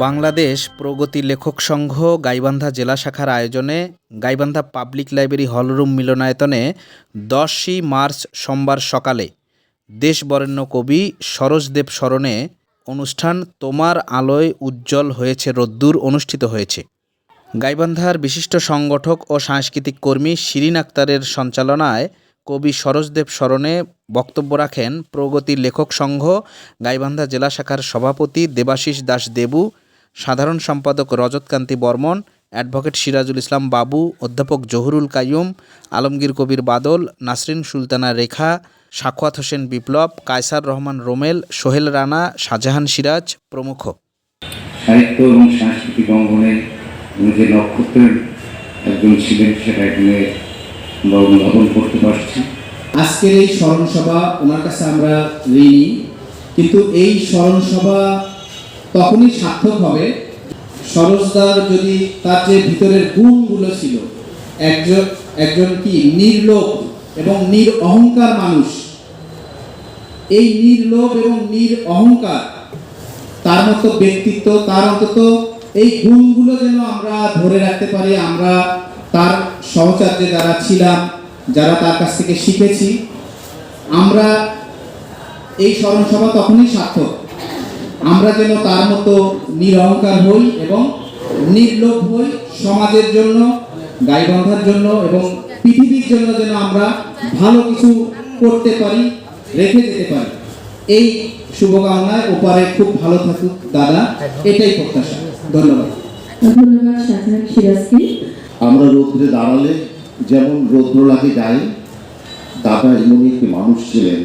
বাংলাদেশ প্রগতি লেখক সংঘ গাইবান্ধা জেলা শাখার আয়োজনে গাইবান্ধা পাবলিক লাইব্রেরি হলরুম মিলনায়তনে দশই মার্চ সোমবার সকালে দেশবরেণ্য কবি সরোজদেব স্মরণে অনুষ্ঠান তোমার আলোয় উজ্জ্বল হয়েছে, রোদ্দুর অনুষ্ঠিত হয়েছে। গাইবান্ধার বিশিষ্ট সংগঠক ও সাংস্কৃতিক কর্মী শিরিন আক্তারের সঞ্চালনায় কবি সরোজদেব স্মরণে বক্তব্য রাখেন প্রগতি লেখক সংঘ গাইবান্ধা জেলা শাখার সভাপতি দেবাশিস দাস দেবু সাধারণ সম্পাদক রজতকান্তি বর্মন অ্যাডভোকেট সিরাজুল ইসলাম বাবু অধ্যাপক জহুরুল কাইয়ুম আলমগীর কবির বাদল নাসরিন সুলতানা রেখা সাখওয়াত হোসেন বিপ্লব কায়সার রহমান রোমেল সোহেল রানা শাহজাহান সিরাজ প্রমুখ। সাহিত্য এবং সাংস্কৃতিক অঙ্গনে উনি যে নক্ষত্রের একজন ছিলেন সেটা এখানে আমরা অনুধাবন করতে পারছি। আজকের এই স্মরণ সভা ওনার কাছে আমরা ঋণী কিন্তু এই স্মরণ সভা তখনই সার্থক হবে। সরোজদার যদি তার যে ভিতরের গুণগুলো ছিল, একজন একজন কি? নির্লোভ এবং নির অহংকার মানুষ। এই নির্লোভ এবং নির অহংকার তার মতো ব্যক্তিত্ব, তার অন্তত এই গুণগুলো যেন আমরা ধরে রাখতে পারি, আমরা তার সহচার্যে যারা ছিলাম, যারা তার কাছ থেকে শিখেছি, আমরা এই স্মরণ সভা তখনই সার্থক। আমরা যেন তার মতো নিরহংকার হই এবং নির্লোভ হই সমাজের জন্য গাইবান্ধার জন্য এবং পৃথিবীর জন্য যেন আমরা ভালো কিছু করতে পারি রেখে যেতে পারি। এই শুভকামনায় ওপারে খুব ভালো থাকুক দাদা এটাই প্রত্যাশা। ধন্যবাদ। আমরা রৌদ্রে দাঁড়ালে যেমন রৌদ্র লাগে গায়ে দাদা এমনই একটি মানুষ ছিলেন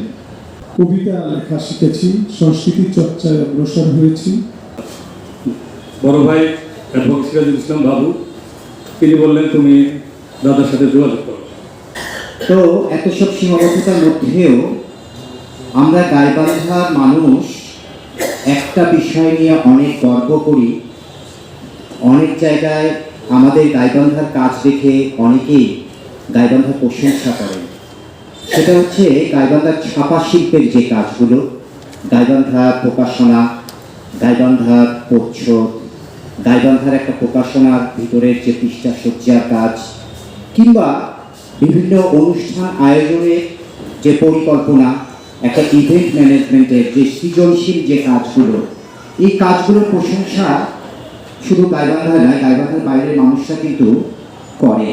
কবিতা লেখা শিখেছি সংস্কৃতি চর্চায় অগ্রসর হয়েছি। বড় ভাই অ্যাডভোকেট সিরাজুল ইসলাম বাবু তিনি বললেন তুমি দাদার সাথে যোগাযোগ করো। তো এত সব সীমাবদ্ধতার মধ্যেও আমরা গাইবান্ধার মানুষ একটা বিষয় নিয়ে অনেক গর্ব করি। অনেক জায়গায় আমাদের গাইবান্ধার কাজ দেখে অনেকেই গাইবান্ধার প্রশংসা করেন। সেটা হচ্ছে গাইবান্ধার ছাপা শিল্পের যে কাজগুলো গাইবান্ধা প্রকাশনা, গাইবান্ধার প্রচ্ছদ, গাইবান্ধার একটা প্রকাশনার ভিতরের যে পৃষ্ঠা সজ্জার কাজ, কিংবা বিভিন্ন অনুষ্ঠান আয়োজনের যে পরিকল্পনা, একটা ইভেন্ট ম্যানেজমেন্টের যে সৃজনশীল যে কাজগুলো, এই কাজগুলোর প্রশংসা শুধু গাইবান্ধায় নয়, গাইবান্ধার বাইরের মানুষরা কিন্তু করে।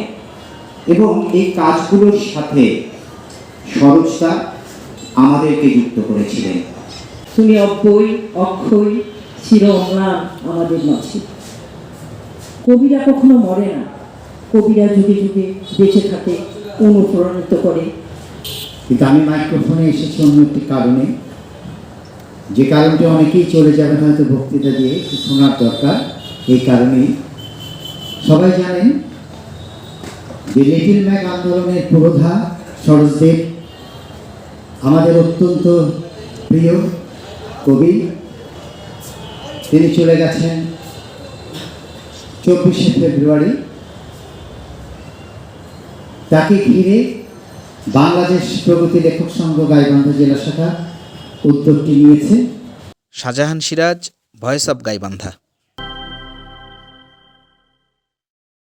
এবং এই কাজগুলোর সাথে সরজতা আমাদেরকে যুক্ত করেছিলেন। তুমি অব্যয় অক্ষয় চির অম্লান আমাদের মাঝে। কবিরা কখনো মরে না। কবিরা যুগে যুগে বেঁচে থাকে অনুপ্রাণিত করে। কিন্তু আমি মাইক্রোফোনে এসেছি অন্য একটি কারণে। যে কারণটি অনেকেই চলে যাবেন হয়তো বক্তৃতা দিয়ে শোনার দরকার। এই কারণেই। সবাই জানেন যে লিটিল ম্যাক আন্দোলনের পুরোধা সরোজদেব আমাদের অত্যন্ত প্রিয় কবি। তিনি চলে গেছেন চব্বিশে ফেব্রুয়ারি। তাকে ঘিরে বাংলাদেশ প্রগতি লেখক সংঘ গাইবান্ধা জেলা শাখা উদ্যোগটি নিয়েছে। Shahjahan Siraj, voice of Gaibandha.